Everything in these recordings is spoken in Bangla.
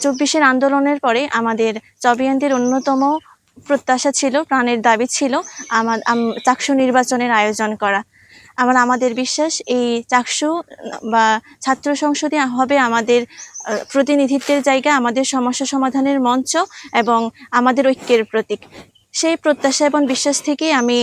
চব্বিশের আন্দোলনের পরে আমাদের চবিয়ান্তির অন্যতম প্রত্যাশা ছিল, প্রাণের দাবি ছিল, আমার, আম- চাকসু নির্বাচনের আয়োজন করা। আমার, আমাদের বিশ্বাস এই চাকসু বা ছাত্র সংসদে হবে আমাদের প্রতিনিধিত্বের জায়গা, আমাদের সমস্যা সমাধানের মঞ্চ এবং আমাদের ঐক্যের প্রতীক। সেই প্রত্যাশা এবং বিশ্বাস থেকেই আমি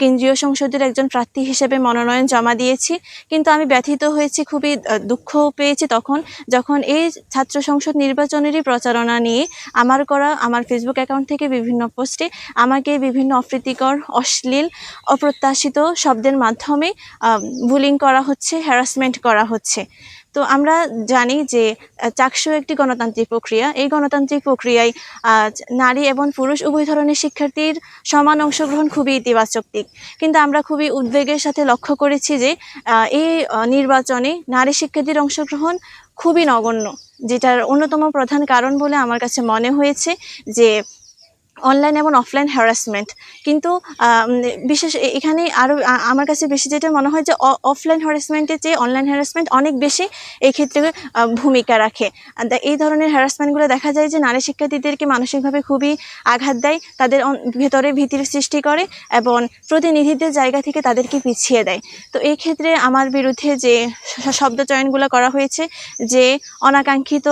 কেন্দ্রীয় সংসদের একজন প্রার্থী হিসেবে মনোনয়ন জমা দিয়েছি। কিন্তু আমি ব্যথিত হয়েছি, খুবই দুঃখ পেয়েছি তখন, যখন এই ছাত্র সংসদ নির্বাচনেরই প্রচারণা নিয়ে আমার করা, আমার ফেসবুক অ্যাকাউন্ট থেকে বিভিন্ন পোস্টে আমাকে বিভিন্ন অপ্রীতিকর, অশ্লীল, অপ্রত্যাশিত শব্দের মাধ্যমে বুলিং করা হচ্ছে হ্যারাসমেন্ট করা হচ্ছে। তো আমরা জানি যে চাকসু একটি গণতান্ত্রিক প্রক্রিয়া। এই গণতান্ত্রিক প্রক্রিয়ায় নারী এবং পুরুষ উভয় ধরনের শিক্ষার্থীর সমান অংশগ্রহণ খুবই ইতিবাচক দিক কিন্তু আমরা খুবই উদ্বেগের সাথে লক্ষ্য করেছি যে এই নির্বাচনে নারী শিক্ষার্থীর অংশগ্রহণ খুবই নগণ্য, যেটার অন্যতম প্রধান কারণ বলে আমার কাছে মনে হয়েছে যে অনলাইন এবং অফলাইন হ্যারাসমেন্ট কিন্তু বিশেষ এখানে আরও আমার কাছে বেশি যেটা মনে হয় যে অফলাইন হ্যারাসমেন্টের চেয়ে অনলাইন হ্যারাসমেন্ট অনেক বেশি এই ক্ষেত্রে ভূমিকা রাখে। এই ধরনের হ্যারাসমেন্টগুলো দেখা যায় যে, নারী শিক্ষার্থীদেরকে মানসিকভাবে খুবই আঘাত দেয়, তাদের ভেতরে ভীতির সৃষ্টি করে এবং প্রতিনিধিদের জায়গা থেকে তাদেরকে পিছিয়ে দেয়। তো এই ক্ষেত্রে আমার বিরুদ্ধে যে শব্দ চয়নগুলো করা হয়েছে যে অনাকাঙ্ক্ষিত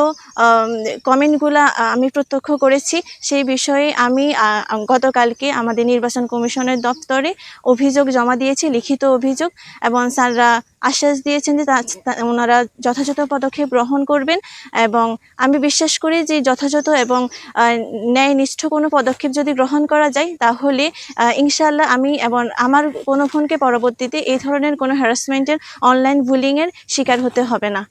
কমেন্টগুলো আমি প্রত্যক্ষ করেছি। সেই বিষয়ে আমি গতকালকে আমাদের নির্বাচন কমিশনের দপ্তরে অভিযোগ জমা দিয়েছি, লিখিত অভিযোগ, এবং স্যাররা আশ্বাস দিয়েছেন যে ওনারা যথাযথ পদক্ষেপ গ্রহণ করবেন, এবং আমি বিশ্বাস করি যে যথাযথ এবং ন্যায়নিষ্ঠ কোনো পদক্ষেপ যদি গ্রহণ করা যায়, তাহলে ইনশাল্লাহ আমি এবং আমার কোনো ফোনকে পরবর্তীতে এই ধরনের কোনো হ্যারাসমেন্টের অনলাইন বুলিংয়ের শিকার হতে হবে না।